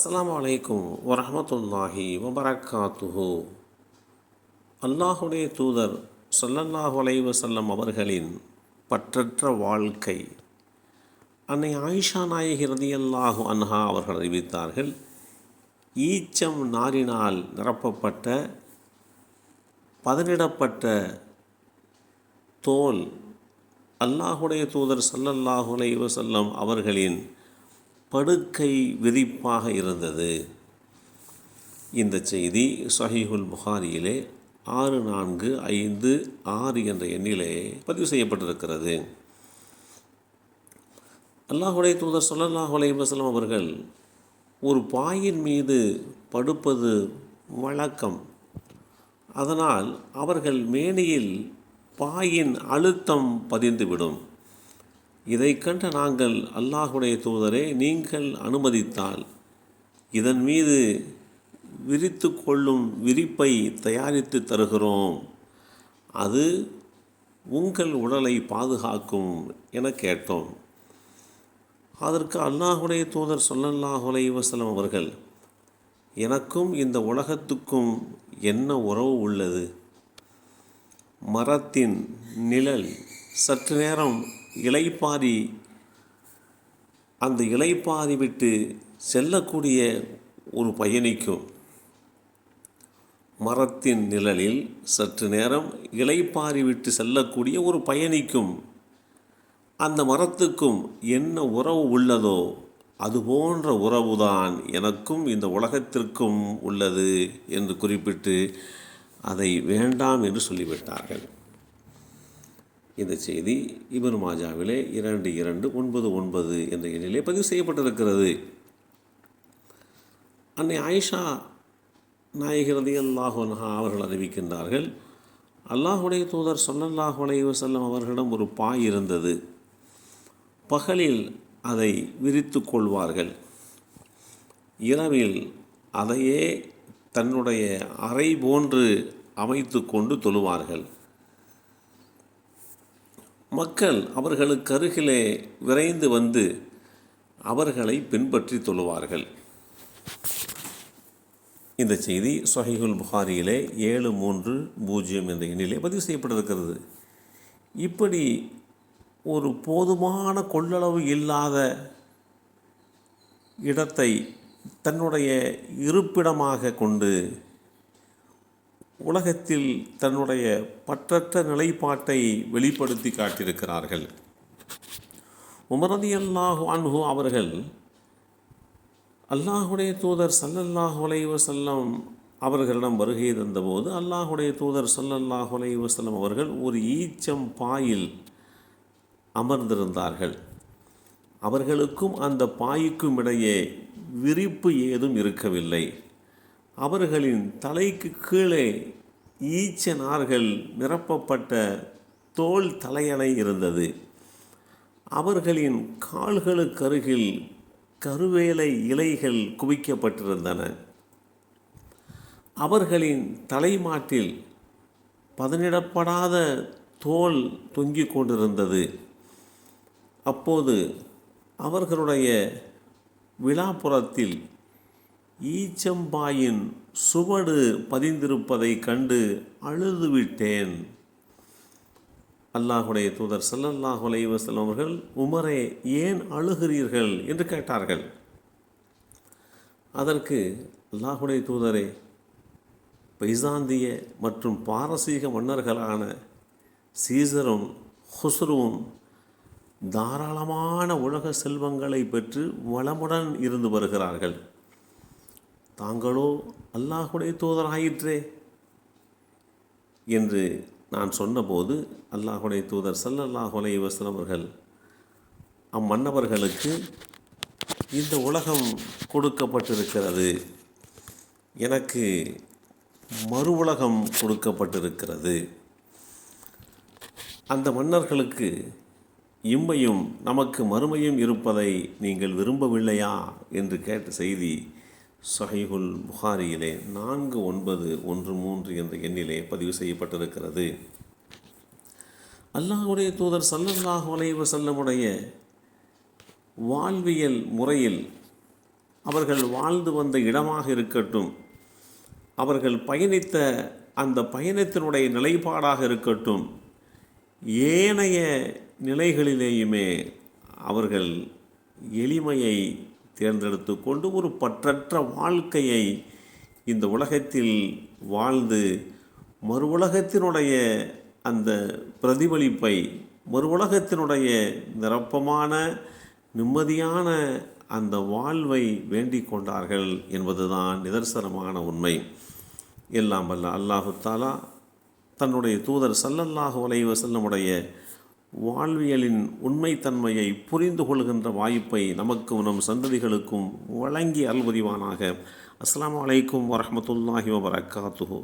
அஸ்லாம் அலைக்கும் வரமத்துல்லாஹி வபரக்காத்துஹு அல்லாஹுடைய தூதர் சல்லல்லாஹ் வலைவசல்லம் அவர்களின் பற்றற்ற வாழ்க்கை. அன்னை ஆயிஷா நாயகி ரதியல்லாஹு அன்ஹா அவர்கள் அறிவித்தார்கள் ஈச்சம் நாரினால் நிரப்பப்பட்ட பதனிடப்பட்ட தோல் அல்லாஹுடைய தூதர் சல்லல்லாஹு அலைஹி அவர்களின் படுக்கை விரிப்பாக இருந்தது. இந்த செய்தி சஹீஹுல் புகாரியிலே ஆறு நான்கு ஐந்து ஆறு என்ற எண்ணிலே பதிவு செய்யப்பட்டிருக்கிறது. அல்லாஹுடைய தூதர் சொல்லல்லாஹ் அலைவசலம் அவர்கள் ஒரு பாயின் மீது படுப்பது வழக்கம். அதனால் அவர்கள் மேனியில் பாயின் அழுத்தம் பதிந்துவிடும். இதை கண்ட நாங்கள் அல்லாஹுடைய தூதரே நீங்கள் அனுமதித்தால் இதன் மீது விரித்து கொள்ளும் விரிப்பை தயாரித்து தருகிறோம். அது உங்கள் உடலை பாதுகாக்கும் என கேட்டோம். அதற்கு அல்லாஹுடைய தூதர் சொல்லல்லாஹு அலைஹி அவர்கள் எனக்கும் இந்த உலகத்துக்கும் என்ன உறவு உள்ளது? மரத்தின் நிழல் சற்று நேரம் இலைப்பாரி அந்த இலைப்பாரி விட்டு செல்லக்கூடிய ஒரு பயணிக்கும். மரத்தின் நிழலில் சற்று நேரம் இலைப்பாரி விட்டு செல்லக்கூடிய ஒரு பயணிக்கும். அந்த மரத்துக்கும் என்ன உறவு உள்ளதோ அதுபோன்ற உறவுதான் எனக்கும் இந்த உலகத்திற்கும் உள்ளது என்று குறிப்பிட்டு அதை வேண்டாம் என்று சொல்லிவிட்டார்கள். இந்த செய்தி இபன் மாஜாவிலே இரண்டு இரண்டு ஒன்பது ஒன்பது என்ற எண்ணிலே பதிவு செய்யப்பட்டிருக்கிறது. அன்னை ஆயிஷா நாயகிரதி அல்லாஹன்ஹா அவர்கள் அறிவிக்கின்றார்கள் அல்லாஹுடைய தூதர் சொல்லல்லாஹ் அலைஹி வஸல்லம் அவர்களிடம் ஒரு பாய் இருந்தது. பகலில் அதை விரித்து கொள்வார்கள். இரவில் அதையே தன்னுடைய அறை போன்று அமைத்து கொண்டு தொழுவார்கள். மக்கள் அவர்களுக்கு அருகிலே விரைந்து வந்து அவர்களை பின்பற்றி தொழுவார்கள். இந்த செய்தி சொஹைகுல் புகாரியிலே ஏழு மூன்று பூஜ்ஜியம் என்ற எண்ணிலே பதிவு செய்யப்பட்டிருக்கிறது. இப்படி ஒரு போதுமான கொள்ளளவு இல்லாத இடத்தை தன்னுடைய இருப்பிடமாக கொண்டு உலகத்தில் தன்னுடைய பற்றற்ற நிலைப்பாட்டை வெளிப்படுத்தி காட்டியிருக்கிறார்கள். உமரதி அல்லாஹு அன்ஹு அவர்கள் அல்லாஹுடைய தூதர் சல்லல்லாஹு அலைவ செல்லம் அவர்களிடம் வருகை தந்தபோது அல்லாஹுடைய தூதர் சல்லல்லாஹு அலைவ செல்லம் அவர்கள் ஒரு ஈச்சம் பாயில் அமர்ந்திருந்தார்கள். அவர்களுக்கும் அந்த பாய்க்கும் இடையே விரிப்பு ஏதும் இருக்கவில்லை. அவர்களின் தலைக்கு கீழே ஈச்ச நார்கள் நிரப்பப்பட்ட தோல் தலையணை இருந்தது. அவர்களின் கால்களுக்கு அருகில் கருவேலை இலைகள் குவிக்கப்பட்டிருந்தன. அவர்களின் தலைமாட்டில் பதனிடப்படாத தோல் தொங்கிக் கொண்டிருந்தது. அப்போது அவர்களுடைய விழாப்புறத்தில் ஈச்சம்பாயின் சுவடு பதிந்திருப்பதை கண்டு அழுதுவிட்டேன். அல்லாஹுடைய தூதர் சல்லல்லாஹு அலைஹி அவர்கள் உமரே ஏன் அழுகிறீர்கள்? என்று கேட்டார்கள். அதற்கு அல்லாஹுடைய தூதரே பைசாந்திய மற்றும் பாரசீக மன்னர்களான சீசரும் ஹுஸ்ருவும் தாராளமான உலக செல்வங்களை பெற்று வளமுடன் இருந்து வருகிறார்கள். தாங்களோ அல்லாஹுடைய தூதராயிற்றே என்று நான் சொன்னபோது அல்லாஹுடைய தூதர் சல்லல்லாஹு அலைஹி வஸல்லம் அம்மன்னவர்களுக்கு இந்த உலகம் கொடுக்கப்பட்டிருக்கிறது. எனக்கு மறு உலகம் கொடுக்கப்பட்டிருக்கிறது. அந்த மன்னர்களுக்கு இம்மையும் நமக்கு மறுமையும் இருப்பதை நீங்கள் விரும்பவில்லையா? என்று கேட்ட செய்தி சஹீஹுல் புகாரியிலே நான்கு ஒன்பது ஒன்று மூன்று என்ற எண்ணிலே பதிவு செய்யப்பட்டிருக்கிறது. அல்லாஹுடைய தூதர் சல்லல்லாஹு அலைஹி செல்லமுடைய வாழ்வியல் முறையில் அவர்கள் வாழ்ந்து வந்த இடமாக இருக்கட்டும் அவர்கள் பயணித்த அந்த பயணத்தினுடைய நிலைப்பாடாக இருக்கட்டும் ஏனைய நிலைகளிலேயுமே அவர்கள் எளிமையை தேர்ந்தெடுத்து கொண்டு ஒரு பற்றற்ற வாழ்க்கையை இந்த உலகத்தில் வாழ்ந்து மறு உலகத்தினுடைய அந்த பிரதிபலிப்பை மறு உலகத்தினுடைய நிரப்பமான நிம்மதியான அந்த வாழ்வை வேண்டிக் கொண்டார்கள் என்பதுதான் நிதர்சனமான உண்மை. எல்லாம் வல்ல அல்லாஹு தாலா தன்னுடைய தூதர் சல்லல்லாஹு அலைஹி வாழ்வியலின் உண்மைத்தன்மையை புரிந்து கொள்கின்ற வாய்ப்பை நமக்கும் நம் சந்ததிகளுக்கும் வழங்கி அல்புரிவானாக அஸ்லாம் அலைக்கும் வரமத்துல்லாஹி வபரகாத்துஹு